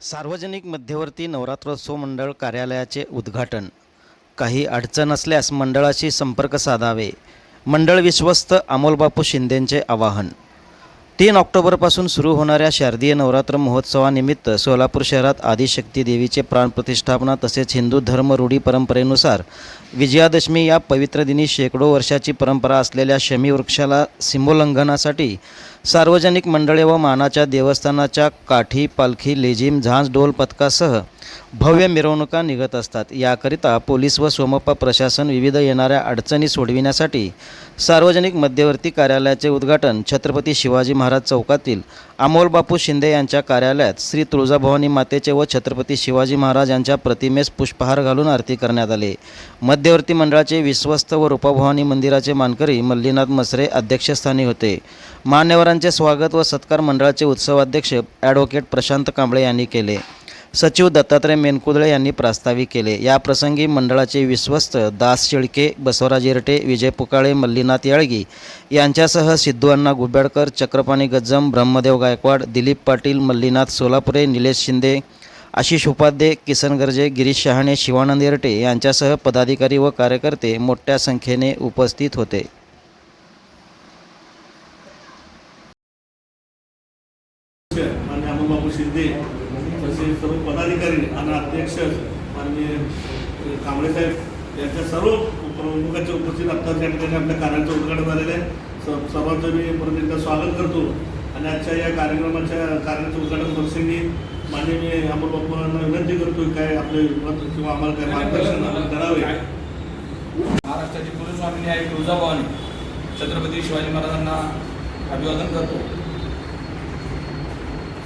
सार्वजनिक मध्यवर्ती नवरात्रोत्सव मंडळ कार्यालयाचे उद्घाटन. काही अडचण असल्यास मंडळाशी संपर्क साधावे. मंडळ विश्वस्त अमोलबापू शिंदेंचे आवाहन. तीन ऑक्टोबरपासून सुरू होणाऱ्या शारदीय नवरात्र महोत्सवानिमित्त सोलापूर शहरात आदिशक्ती देवीचे प्राणप्रतिष्ठापना तसेच हिंदू धर्म रूढी परंपरेनुसार विजयादशमी या पवित्र दिनी शेकडो वर्षाची परंपरा असलेल्या शमी वृक्षाला सिंबोल्लंघनासाठी सार्वजनिक मंडळे व मानाच्या देवस्थानाच्या काठी पालखी लेझिम झांज ढोल पथकासह भव्य मिरवणुका निघत असतात. याकरिता पोलीस व सोमप्पा प्रशासन विविध येणाऱ्या अडचणी सोडविण्यासाठी सार्वजनिक मध्यवर्ती कार्यालयाचे उद्घाटन छत्रपती शिवाजी महाराज चौकातील अमोलबापू शिंदे यांच्या कार्यालयात श्री तुळजाभवानी मातेचे व छत्रपती शिवाजी महाराज यांच्या प्रतिमेस पुष्पहार घालून आरती करण्यात आले. मध्यवर्ती मंडळाचे विश्वस्त व रूपाभवानी मंदिराचे मानकरी मल्लीनाथ मसरे अध्यक्षस्थानी होते. मान्यवरांचे स्वागत व सत्कार मंडळाचे उत्सवाध्यक्ष ॲडव्होकेट प्रशांत कांबळे यांनी केले. सचिव दत्तात्रय मेनकुदळे यांनी प्रास्ताविक केले. या प्रसंगी मंडळाचे विश्वस्त दास शेळके बसवराज येरटे विजय पुकाळे मल्लीनाथ याळगी यांच्यासह सिद्धू अण्णा गुब्याडकर चक्रपाणी गज्जम ब्रह्मदेव गायकवाड दिलीप पाटील मल्लीनाथ सोलापुरे निलेश शिंदे आशिष उपाध्ये किसन गर्जे गिरीश शहाणे शिवानंद येरटे यांच्यासह पदाधिकारी व कार्यकर्ते मोठ्या संख्येने उपस्थित होते. शिंदे सर्व पदाधिकारी आणि अध्यक्ष माननीय कांबळे साहेब यांच्या सर्व प्रमुखांच्या उपस्थित आत्ताच या ठिकाणी आपल्या कार्याचं उद्घाटन झालेलं आहे. स- सर्वांचं मी परत एकदा स्वागत करतो. आणि आजच्या या कार्यक्रमाच्या कार्याचं उद्घाटन प्रसंगी माननीय अमोल अमोलबाबूंना विनंती करतो काय आपले मत किंवा आम्हाला काय मार्गदर्शन करावे. महाराष्ट्राचे कुलस्वामिनी आहे तुळजाभवानी छत्रपती शिवाजी महाराजांना अभिवादन करतो.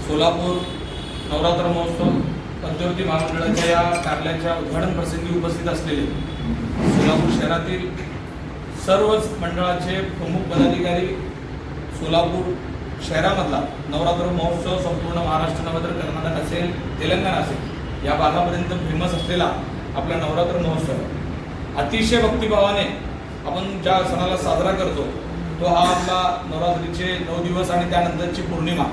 सोलापूर नवरात्र महोत्सव पंचवती महामंडळाच्या या कार्यालयाच्या उद्घाटन प्रसंगी उपस्थित असलेले सोलापूर शहरातील सर्वच मंडळाचे प्रमुख पदाधिकारी सोलापूर शहरामधला नवरात्र महोत्सव संपूर्ण महाराष्ट्र नव्हे तर कर्नाटक असेल तेलंगणा असेल या भागापर्यंत फेमस असलेला आपला नवरात्र महोत्सव अतिशय भक्तिभावाने आपण ज्या सणाला साजरा करतो तो हा आपला नवरात्रीचे नऊ दिवस आणि त्यानंतरची पौर्णिमा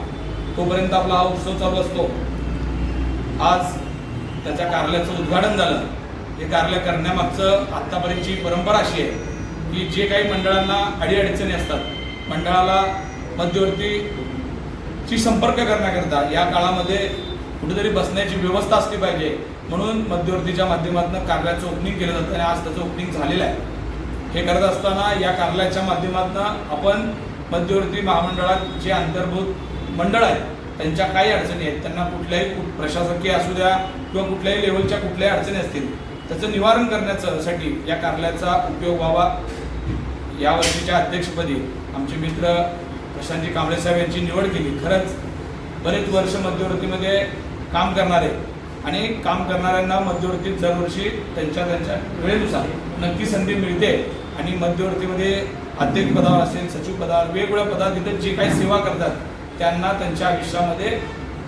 तोपर्यंत आपला हा उत्सव चालू असतो. आज त्याच्या कार्यालयाचं उद्घाटन झालं. हे कार्यालय करण्यामागचं आत्तापर्यंतची परंपरा अशी आहे की जे काही मंडळांना अडीअडचणी असतात मंडळाला मध्यवर्तीची संपर्क करण्याकरता या काळामध्ये कुठेतरी बसण्याची व्यवस्था असली पाहिजे. म्हणून मध्यवर्तीच्या माध्यमातून कार्यालयाचं ओपनिंग केलं जातं आणि आज त्याचं ओपनिंग झालेलं आहे. हे करत असताना या कार्यालयाच्या माध्यमातून आपण मध्यवर्ती महामंडळात जे अंतर्भूत मंडळ आहेत त्यांच्या काही अडचणी आहेत त्यांना कुठल्याही प्रशासकीय असू द्या किंवा कुठल्याही लेवलच्या कुठल्याही अडचणी असतील त्याचं निवारण करण्यासाठी या कार्यालयाचा उपयोग व्हावा. या वर्षीच्या अध्यक्षपदी आमचे मित्र प्रशांतजी कांबळे साहेब यांची निवड केली. खरंच बरेच वर्ष मध्यवर्तीमध्ये काम करणारे आणि काम करणाऱ्यांना मध्यवर्तीत दरवर्षी त्यांच्या त्यांच्या वेळेनुसार नक्की संधी मिळते आणि मध्यवर्तीमध्ये अध्यक्ष पदावर असेल सचिव पदावर वेगवेगळ्या पदावर तिथे जे काही सेवा करतात त्यांना त्यांच्या आयुष्यामध्ये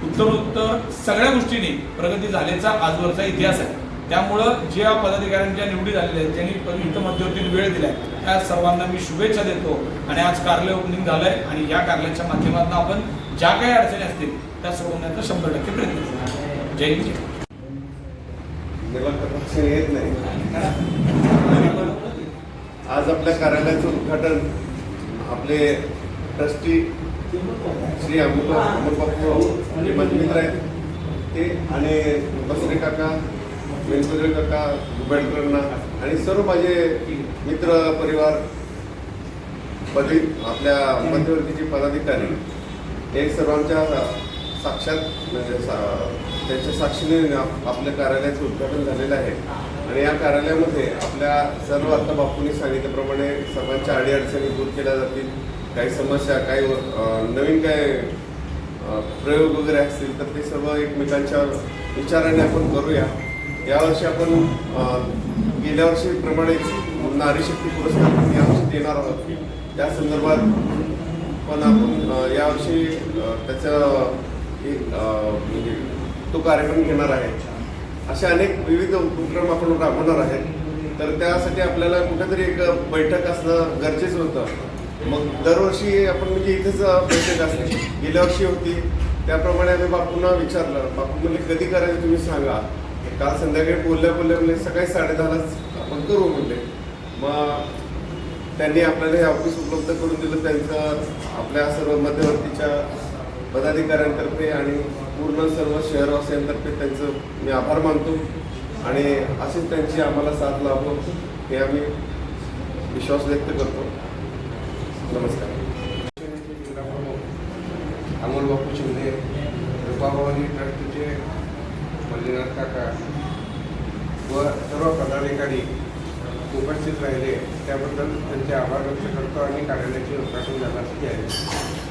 उत्तरोत्तर सगळ्या गोष्टींनी प्रगती झाल्याचा आजवरचा इतिहास आहे. त्यामुळं ज्या पदाधिकाऱ्यांच्या निवडी झालेल्या आहेत ज्यांनी प- इथं वेळ दिलाय त्या सर्वांना मी शुभेच्छा देतो. आणि आज कार्यालय ओपनिंग झालंय आणि या कार्यालयाच्या माध्यमातून आपण ज्या काही अडचणी असतील त्या सोडवण्याचा शंभर टक्के प्रयत्न करू. जय हिंद. जय येत नाही. आज आपल्या कार्यालयाचं उद्घाटन आपले ट्रस्टी श्री अमृत अमोलबापू जे माझे आहेत ते आणि बसरे काका वेंकुद्रे काका गुबेडकरांना आणि सर्व माझे मित्र परिवार पदी आपल्या मध्यवर्तीचे पदाधिकारी हे सर्वांच्या साक्षात म्हणजे सा- त्यांच्या साक्षीने आपल्या कार्यालयाचं उद्घाटन झालेलं आहे. आणि या कार्यालयामध्ये आपल्या सर्व आता बापूंनी सांगितल्याप्रमाणे सर्वांच्या अडीअडचणी दूर केल्या जातील. काही समस्या काही नवीन काय प्रयोग वगैरे असतील तर ते सर्व एकमेकांच्या विचाराने आपण करूया. यावर्षी आपण गेल्या वर्षीप्रमाणेच नारी शक्ती पुरस्कार यावर्षी देणार आहोत. त्या संदर्भात पण आपण यावर्षी त्याचा त्याचं एक म्हणजे तो कार्यक्रम घेणार आहे. असे अनेक विविध उपक्रम आपण राबवणार आहेत. तर त्यासाठी आपल्याला कुठेतरी एक बैठक असणं गरजेचं होतं. मग दरवर्षी आपण म्हणजे इथेच बैठक असते. गेल्या वर्षी होती. त्याप्रमाणे आम्ही बापूंना विचारलं. बापू म्हणजे कधी करायचं तुम्ही सांगा? काल संध्याकाळी बोलल्या बोलल्या म्हणजे सकाळी साडेदहालाच आपण करू म्हणले. मग त्यांनी आपल्याला हे ऑफिस उपलब्ध करून दिलं. त्यांचं आपल्या सर्व मध्यवर्तीच्या पदाधिकाऱ्यांतर्फे आणि पूर्ण सर्व शहरवासियांतर्फे त्यांचं मी आभार मानतो. आणि अशीच त्यांची आम्हाला साथ लाभो हे आम्ही विश्वास व्यक्त करतो. नमस्कार. अमोल बापू शिंदे रुपाभवानी ट्रस्टचे मल्लीनाथ काका व सर्व पदाधिकारी उपस्थित राहिले. त्याबद्दल त्यांचे आभार व्यक्त करतो आणि कार्यालयाचे उद्घाटन झाल्यासाठी आहे.